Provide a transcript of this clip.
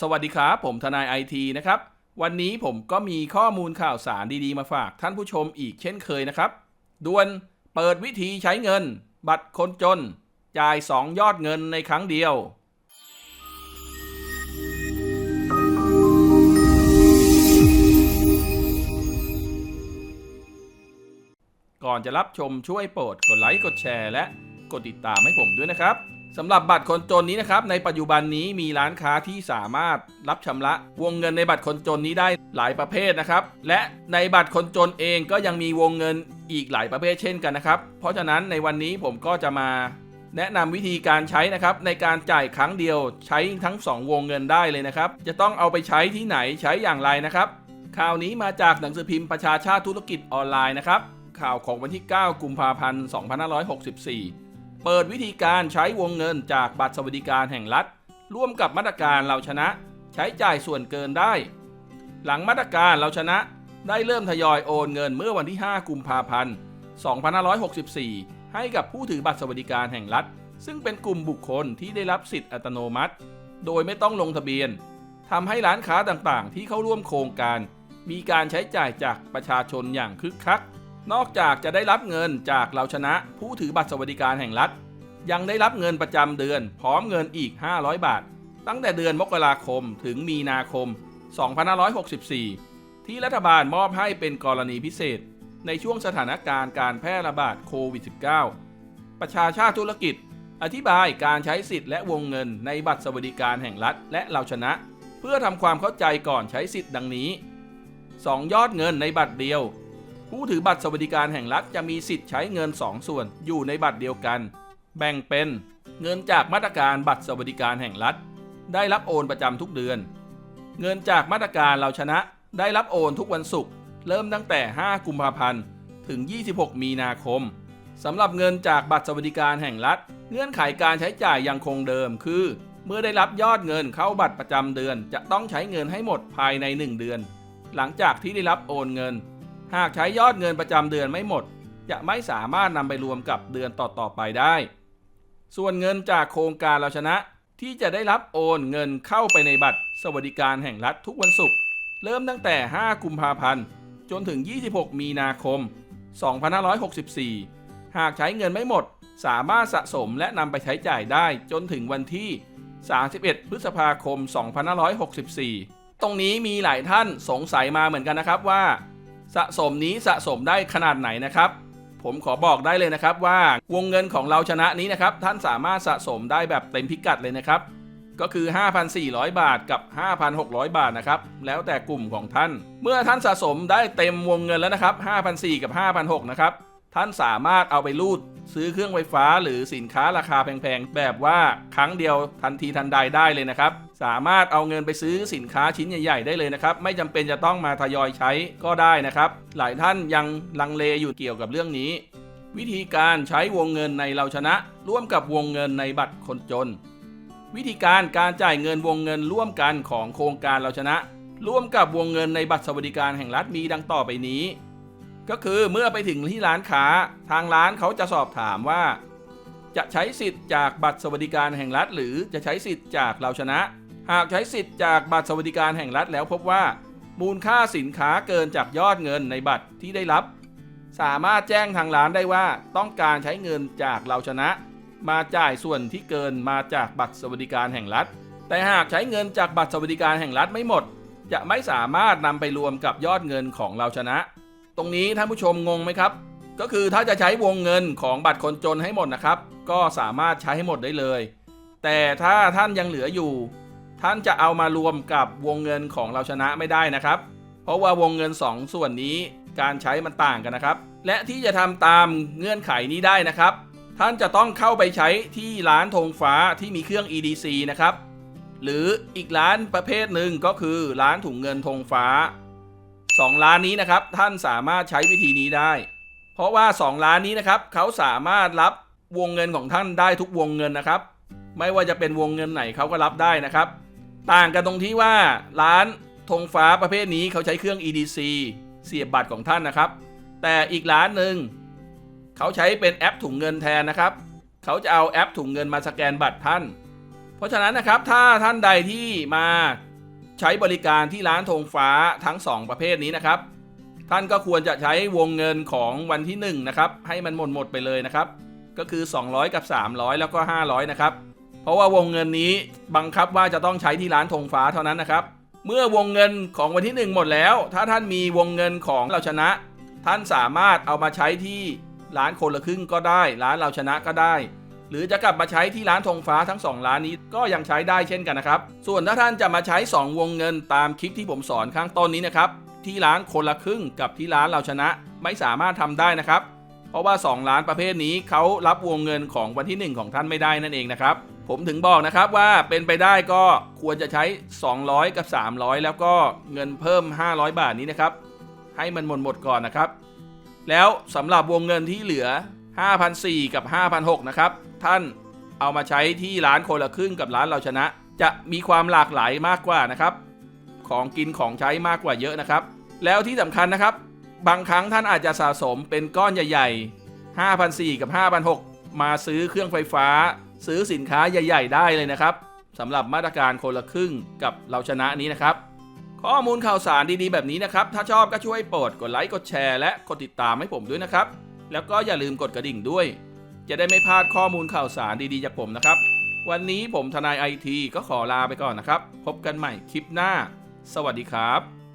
สวัสดีครับ ผมทนายไอทีนะครับ วันนี้ผมก็มีข้อมูลข่าวสารดีๆ มาฝากท่านผู้ชมอีกเช่นเคยนะครับ ด่วนเปิดวิธีใช้เงิน บัตรคนจน จ่าย 2 ยอดเงินในครั้งเดียว ก่อนจะรับชมช่วยโปรดกดไลค์กดแชร์และกดติดตามให้ผมด้วยนะครับ สำหรับบัตรคนจนนี้นะครับในปัจจุบันนี้มีร้านค้าที่สามารถรับชำระ วงเงินในบัตรคนจนนี้ได้หลายประเภทนะครับ และในบัตรคนจนเองก็ยังมีวงเงินอีกหลายประเภทเช่นกันนะครับ เพราะฉะนั้นในวันนี้ผมก็จะมาแนะนำวิธีการใช้นะครับในการจ่ายครั้งเดียวใช้ทั้ง 2 วงเงินได้เลยนะครับ จะต้องเอาไปใช้ที่ไหนใช้อย่างไรนะครับข่าวนี้มาจากหนังสือพิมพ์ประชาชาติธุรกิจออนไลน์นะครับข่าวของวันที่ 9 กุมภาพันธ์ 2564 เปิดวิธีการใช้วงเงินจากบัตรสวัสดิการแห่งรัฐ ร่วมกับมาตรการเราชนะ ใช้จ่ายส่วนเกินได้ หลังมาตรการเราชนะได้เริ่มทยอยโอนเงินเมื่อวันที่ 5 กุมภาพันธ์ 2564 ให้กับผู้ถือบัตรสวัสดิการแห่งรัฐ ซึ่งเป็นกลุ่มบุคคลที่ได้รับสิทธิ์อัตโนมัติ โดยไม่ต้องลงทะเบียนทำให้ร้านค้าต่างๆ ที่เข้าร่วมโครงการ มีการใช้จ่ายจากประชาชนอย่างคึกคัก นอกจากจะได้รับเงินจากเราชนะผู้ถือบัตรสวัสดิการแห่งรัฐ ยังได้รับเงินประจำเดือน พร้อมเงินอีก 500 บาท ตั้งแต่เดือนมกราคมถึงมีนาคม 2564 ที่รัฐบาลมอบให้เป็นกรณีพิเศษ ในช่วงสถานการณ์การแพร่ระบาดโควิด -19 ประชาชาติธุรกิจ อธิบายการใช้สิทธิ์และวงเงินในบัตรสวัสดิการแห่งรัฐและเราชนะ เพื่อทำความเข้าใจก่อนใช้สิทธิ์ดังนี้ 2 ยอดเงินในบัตรเดียว ผู้ถือบัตรสวัสดิการแห่งรัฐจะมีสิทธิ์ใช้เงิน 2 ส่วนอยู่ในบัตรเดียวกัน แบ่งเป็นเงินจากมาตรการบัตรสวัสดิการแห่งรัฐ ได้รับโอนประจำทุกเดือน เงินจากมาตรการเราชนะได้รับโอนทุกวันศุกร์เริ่มตั้งแต่ 5 กุมภาพันธ์ ถึง 26 มีนาคมสำหรับเงินจากบัตรสวัสดิการแห่งรัฐ เงื่อนไขการใช้จ่ายยังคงเดิมคือ เมื่อได้รับยอดเงินเข้าบัตรประจำเดือน จะต้องใช้เงินให้หมดภายใน 1 เดือน หลังจากที่ได้รับโอนเงิน หากใช้ยอดเงินประจำเดือนไม่หมด จะไม่สามารถนำไปรวมกับเดือนต่อๆไปได้ ส่วนเงินจากโครงการเราชนะ ที่จะได้รับโอนเงินเข้าไปในบัตรสวัสดิการแห่งรัฐทุกวันศุกร์เริ่มตั้งแต่ 5 กุมภาพันธ์ จนถึง 26 มีนาคม 2564 หากใช้เงินไม่หมด สามารถสะสมและนำไปใช้จ่ายได้จนถึงวันที่ 31 พฤษภาคม 2564 ตรงนี้มีหลายท่านสงสัยมาเหมือนกันนะครับว่า สะสมนี้สะสมได้ขนาดไหนนะครับ ผมขอบอกได้เลยนะครับว่าวงเงินของเราชนะนี้นะครับท่านสามารถสะสมได้แบบเต็มพิกัดเลยนะครับก็คือ 5,400 บาทกับ 5,600 บาทนะครับ แล้วแต่กลุ่มของท่าน เมื่อท่านสะสมได้เต็มวงเงินแล้วนะครับ 5,400 กับ 5,600 นะครับ ท่านสามารถเอาไปรูด ซื้อเครื่องไฟฟ้าหรือสินค้าราคาแพงๆ แบบว่าครั้งเดียวทันทีทันใดได้เลยนะครับ สามารถเอาเงินไปซื้อสินค้าชิ้นใหญ่ๆ ได้เลยนะครับ ไม่จำเป็นจะต้องมาทยอยใช้ก็ได้นะครับ หลายท่านยังลังเลอยู่เกี่ยวกับเรื่องนี้ วิธีการใช้วงเงินในเราชนะ ร่วมกับวงเงินในบัตรคนจน วิธีการการจ่ายเงินวงเงินร่วมกันของโครงการเราชนะ ร่วมกับวงเงินในบัตรสวัสดิการแห่งรัฐมีดังต่อไปนี้ ก็คือเมื่อไปถึงที่ร้านค้าทางร้านเขาจะสอบถามว่า จะใช้สิทธิ์จากบัตรสวัสดิการแห่งรัฐ หรือจะใช้สิทธิ์จากเราชนะ หากใช้สิทธิ์จากบัตรสวัสดิการแห่งรัฐแล้วพบว่า มูลค่าสินค้าเกินจากยอดเงินในบัตรที่ได้รับ สามารถแจ้งทางร้านได้ว่าต้องการใช้เงินจากเราชนะ มาจ่ายส่วนที่เกินมาจากบัตรสวัสดิการแห่งรัฐ แต่หากใช้เงินจากบัตรสวัสดิการแห่งรัฐไม่หมด จะไม่สามารถนำไปรวมกับยอดเงินของเราชนะ ตรงนี้ท่านผู้ชมงงไหมครับ ก็คือถ้าจะใช้วงเงินของบัตรคนจนให้หมดนะครับ ก็สามารถใช้ให้หมดได้เลย แต่ถ้าท่านยังเหลืออยู่ ท่านจะเอามารวมกับวงเงินของเราชนะไม่ได้นะครับ เพราะว่าวงเงิน 2 ส่วนนี้การใช้มันต่างกันนะครับ และที่จะทำตามเงื่อนไขนี้ได้นะครับ ท่านจะต้องเข้าไปใช้ที่ร้านธงฟ้าที่มีเครื่อง EDC นะครับหรืออีกร้านประเภทหนึ่งก็คือร้านถุงเงินธงฟ้า 2ร้านนี้นะครับ ท่านสามารถใช้วิธีนี้ได้ เพราะว่า2ร้านนี้นะครับเขาสามารถรับวงเงินของท่านได้ทุกวงเงินนะครับ ไม่ว่าจะเป็นวงเงินไหนเขาก็รับได้นะครับ ต่างกันตรงที่ว่าร้านธงฟ้าประเภทนี้เขาใช้เครื่อง EDC เสียบบัตรของท่านนะครับ แต่อีกร้านหนึ่งเขาใช้เป็นแอปถุงเงินแทนนะครับ เขาจะเอาแอปถุงเงินมาสแกนบัตรท่าน เพราะฉะนั้นนะครับถ้าท่านใดที่มา ใช้บริการที่ร้านธงฟ้าทั้ง 2 ประเภทนี้นะครับ ท่านก็ควรจะใช้วงเงินของวันที่1นะครับให้มันหมดหมดไปเลยนะครับ ก็คือ 200 กับ 300 แล้วก็ 500 นะครับ เพราะว่าวงเงินนี้บังคับว่าจะต้องใช้ที่ร้านธงฟ้าเท่านั้นนะครับ เมื่อวงเงินของวันที่ 1 หมดแล้ว ถ้าท่านมีวงเงินของเราชนะ ท่านสามารถเอามาใช้ที่ร้านคนละครึ่งก็ได้ ร้านเราชนะก็ได้ หรือจะกลับมาใช้ที่ร้านธงฟ้าทั้ง 2 ร้านนี้ก็ยังใช้ได้เช่นกันนะครับ ส่วนถ้าท่านจะมาใช้ 2 วงเงินตามคลิปที่ผมสอนข้างต้นนี้นะครับ ที่ร้านคนละครึ่งกับที่ร้านเราชนะไม่สามารถทำได้นะครับ เพราะว่า 2 ร้านประเภทนี้เขารับวงเงินของวันที่ 1 ของท่านไม่ได้นั่นเองนะครับ ผมถึงบอกนะครับว่าเป็นไปได้ก็ควรจะใช้ 200 กับ 300 แล้วก็เงินเพิ่ม 500 บาทนี้นะครับ ให้มันหมดหมดก่อนนะครับ แล้วสำหรับวงเงินที่เหลือ 5,400กับ5,600นะครับ ท่านเอามาใช้ที่ร้านคนละครึ่งกับร้านเราชนะ จะมีความหลากหลายมากกว่านะครับ ของกินของใช้มากกว่าเยอะนะครับ แล้วที่สำคัญนะครับ บางครั้งท่านอาจจะสะสมเป็นก้อนใหญ่ ๆ5,400กับ5,600มาซื้อเครื่องไฟฟ้า ซื้อสินค้าใหญ่ ๆ ได้เลยนะครับสำหรับมาตรการคนละครึ่งกับเราชนะนี้นะครับ ข้อมูลข่าวสารดีๆแบบนี้นะครับ ถ้าชอบก็ช่วยโปรดกดไลค์กดแชร์และกดติดตามให้ผมด้วยนะครับ แล้วก็อย่าลืมกดกระดิ่งด้วย จะได้ไม่พลาดข้อมูลข่าวสารดีๆจากผมนะครับ วันนี้ผมทนายไอทีก็ขอลาไปก่อนนะครับ พบกันใหม่คลิปหน้า สวัสดีครับ